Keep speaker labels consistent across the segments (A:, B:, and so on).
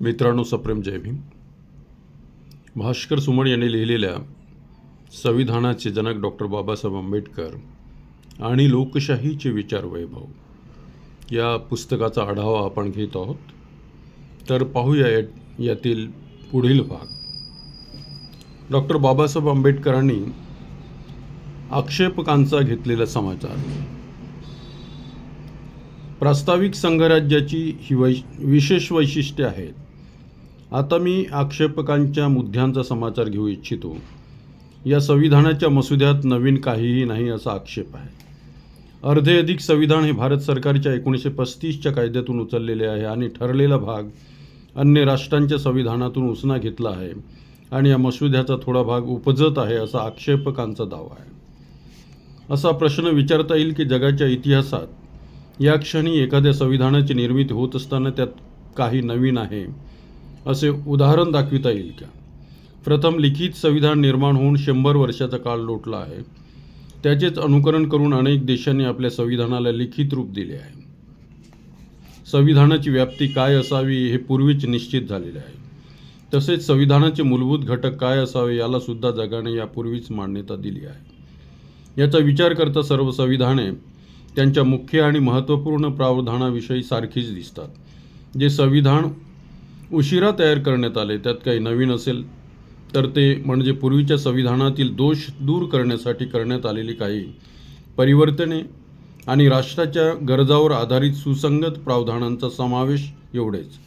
A: मित्रांनो सप्रेम जय भीम. भास्कर सुमन यांनी लिहिलेल्या संविधानाचे जनक डॉक्टर बाबासाहेब आंबेडकर आणि लोकशाहीचे विचार वैभव या पुस्तकाचा आढावा आपण घेत आहोत. तर पाहूया या- यातील पुढील भाग. डॉक्टर बाबासाहेब आंबेडकरांनी आक्षेपकांचा घेतलेला समाचार. प्रास्ताविक संघराज्याची ही वै विशेष वैशिष्ट्ये आहेत. आता मी आक्षेपकांच्या मुद्द्यांचा समाचार घेऊ इच्छितो. या संविधानाच्या मसुद्यात नवीन काहीही नाही असा आक्षेप आहे. अर्धे अधिक संविधान हे भारत सरकारच्या एकोणीसशे पस्तीसच्या कायद्यातून उचललेले आहे आणि ठरलेला भाग अन्य राष्ट्रांच्या संविधानातून उसना घेतला आहे आणि या मसुद्याचा थोडा भाग उपजत आहे असा आक्षेपकांचा दावा आहे. असा प्रश्न विचारता येईल की जगाच्या इतिहासात या क्षणी एखाद्या संविधानाची निर्मिती होत असताना त्यात काही नवीन आहे असे उदाहरण दाखविता येईल का? प्रथम लिखित संविधान निर्माण होऊन शंभर वर्षाचा काळ लोटला आहे. त्याचेच अनुकरण करून अनेक देशांनी आपल्या संविधानाला लिखित रूप दिले आहे. संविधानाची व्याप्ती काय असावी हे पूर्वीच निश्चित झालेले आहे. तसेच संविधानाचे मूलभूत घटक काय असावे याला सुद्धा जगाने यापूर्वीच मान्यता दिली आहे. याचा विचार करता सर्व संविधाने त्यांच्या मुख्य आणि महत्त्वपूर्ण प्रावधानाविषयी सारखीच दिसतात. जे संविधान उशिरा तयार करण्यात आले. त्यात काही नवीन असेल तर ते म्हणजे पूर्वीच्या संविधानातील दोष दूर करण्यासाठी करण्यात आलेली काही परिवर्तने आणि राष्ट्राच्या गरजावर आधारित सुसंगत प्रावधानांचा समावेश एवढेच.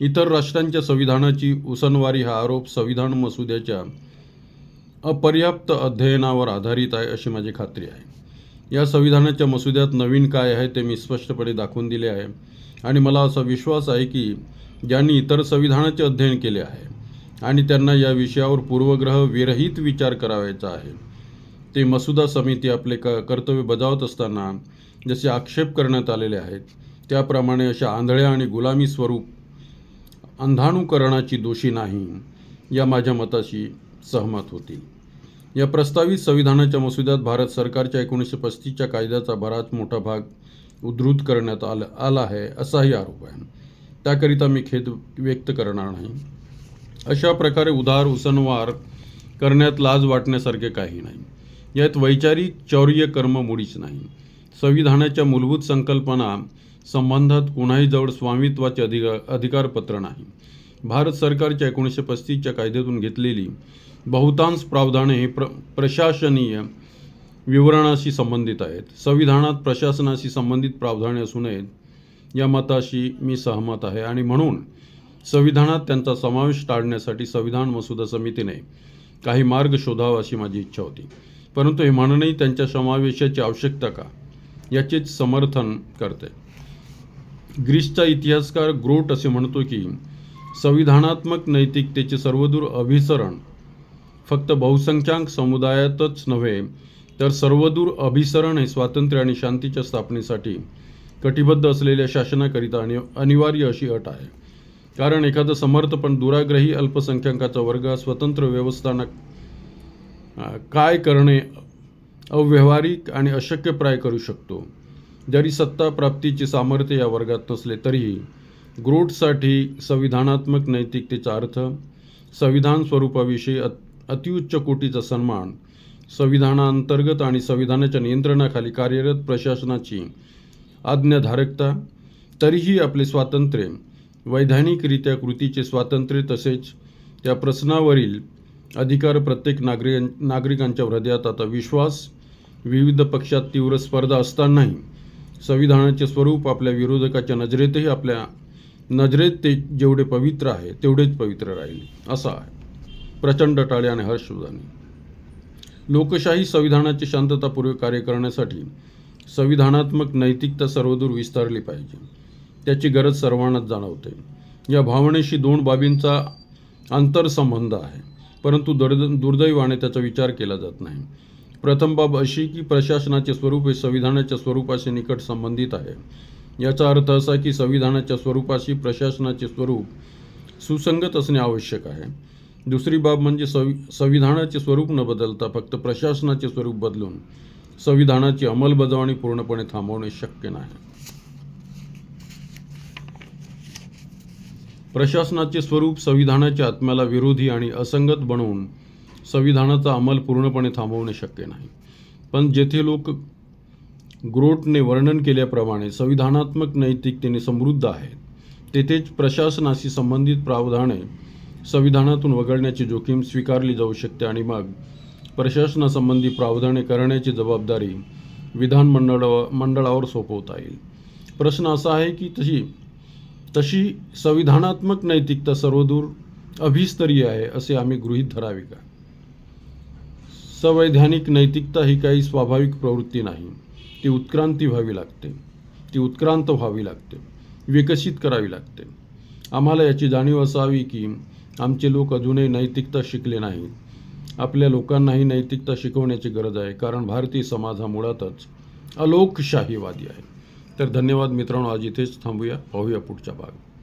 A: इतर राष्ट्रांच्या संविधानाची उसनवारी हा आरोप संविधान मसुद्याच्या अपर्याप्त अध्ययनावर आधारित आहे अशी माझी खात्री आहे. या संविधानाच्या मसुद्यात नवीन काय आहे ते मी स्पष्टपणे दाखवून दिले आहे आणि मला असा विश्वास आहे की ज्यांनी इतर संविधानाचे अध्ययन केले आहे आणि त्यांना या विषयावर पूर्वग्रह विरहित विचार करावायचा आहे. ते मसुदा समिती आपले क कर्तव्य बजावत असताना जसे आक्षेप करण्यात आलेले आहेत त्याप्रमाणे अशा आंधळ्या आणि गुलामी स्वरूप अंधानुकरणाची दोषी नाही या माझ्या मताशी सहमत होतील. या प्रस्तावित संविधानाच्या मसुद्यात भारत सरकारच्या एकोणीसशे पस्तीसच्या कायद्याचा बराच मोठा भाग उद्धृत करण्यात आला आला आहे असाही आरोप आहे. त्याकरिता मी खेद व्यक्त करणार नाही. अशा प्रकारे उदार उसनवार करण्यात लाज वाटण्यासारखे काही नाही. यात वैचारिक चौर्य कर्म मुळीच नाही. संविधानाच्या मूलभूत संकल्पना संबंधात कुणाही जवळ स्वामित्वाचे अधिकार अधिकारपत्र नाही. भारत सरकारच्या एकोणीसशे पस्तीसच्या कायद्यातून घेतलेली बहुतांश प्रावधाने हे प्र प्रशासनीय विवरणाशी संबंधित आहेत. संविधानात प्रशासनाशी संबंधित प्रावधाने असू नयेत या मताशी मी सहमत आहे आणि म्हणून संविधानात त्यांचा समावेश टाळण्यासाठी संविधान मसुदा समितीने काही मार्ग शोधावा अशी माझी इच्छा होती. परंतु हे म्हणणंही त्यांच्या समावेशाची आवश्यकता का? याचेच समर्थन करते. ग्रीसचा इतिहासकार ग्रोट असे म्हणतो की संविधानात्मक नैतिकतेचे सर्वदूर अभिसरण फक्त बहुसंख्याक समुदायातच नव्हे तर सर्वदूर अभिसरण हे स्वातंत्र्य आणि शांतीच्या स्थापनेसाठी कटिबद्ध असलेल्या शासनाकरिता आणि अनिवार्य अशी अट आहे. कारण एखादा समर्थ पण दुराग्रही अल्पसंख्याकाचा वर्ग स्वतंत्र व्यवस्थाना काय करणे अव्यवहारिक आणि अशक्यप्राय करू शकतो. जरी सत्ता प्राप्तीचे सामर्थ्य या वर्गात नसले तरीही ग्रोटसाठी संविधानात्मक नैतिकतेचा अर्थ संविधान स्वरूपाविषयी अत अतिउच्च कोटीचा सन्मान संविधानांतर्गत आणि संविधानाच्या नियंत्रणाखाली कार्यरत प्रशासनाची आज्ञाधारकता तरीही आपले स्वातंत्र्य वैधानिकरित्या कृतीचे स्वातंत्र्य तसेच त्या प्रश्नावरील अधिकार प्रत्येक नागरिक नागरिकांच्या हृदयात आता विश्वास विविध पक्षात तीव्र स्पर्धा असतानाही संविधानाचे स्वरूप आपल्या विरोधकाच्या नजरेतही आपल्या नजरेत ते जेवढे पवित्र आहे तेवढेच पवित्र राहील असा आहे. प्रचंड टाळे आणि हर्षध्वनी. लोकशाही संविधानाचे शांततापूर्वक कार्य करण्यासाठी संविधानात्मक नैतिकता सर्वदूर विस्तारली पाहिजे. त्याची गरज सर्वांनाच जाणवते. या भावनेशी दोन बाबींचा आंतरसंबंध आहे. परंतु दुर्द दुर्दैवाने त्याचा विचार केला जात नाही. प्रथम बाब अशी की प्रशासनाचे स्वरूप हे संविधानाच्या स्वरूपाशी निकट संबंधित आहे. याचा अर्थ असा की संविधानाच्या स्वरूपाशी प्रशासनाचे स्वरूप सुसंगत असणे आवश्यक आहे. दुसरी बाब म्हणजे सवि संविधानाचे स्वरूप न बदलता फक्त प्रशासनाचे स्वरूप बदलून संविधानाची अंमलबजावणी पूर्णपणे थांबवणे शक्य नाही. प्रशासनाचे स्वरूप संविधानाच्या आत्म्याला विरोधी आणि असंगत बनवून संविधानाचा अंमल पूर्णपणे थांबवणे शक्य नाही. पण जेथे लोक ग्रोटने वर्णन केल्याप्रमाणे संविधानात्मक नैतिकतेने समृद्ध आहेत तेथेच प्रशासनाशी संबंधित प्रावधाने संविधानातून वगळण्याची जोखीम स्वीकारली जाऊ शकते आणि मग प्रशासनासंबंधी प्रावधाने करण्याची जबाबदारी विधानमंडळावर मंडळावर सोपवता येईल. प्रश्न असा आहे की तशी तशी संविधानात्मक नैतिकता सर्वदूर अभिस्तरीय आहे असे आम्ही गृहीत धरावे का? संवैधानिक नैतिकता ही काही स्वाभाविक प्रवृत्ती नाही. ती उत्क्रांती व्हावी लागते. ती उत्क्रांत व्हावी लागते. विकसित करावी लागते. आम्हाला याची जाणीव असावी की आमचे लोक अजूनही नैतिकता शिकले नाहीत. आपल्या लोकांनाही नैतिकता शिकवण्याची गरज आहे कारण भारतीय समाज हा मुळातच अलोकशाहीवादी आहे. तर धन्यवाद मित्रांनो आज इथेच थांबूया. पाहूया पुढच्या भाग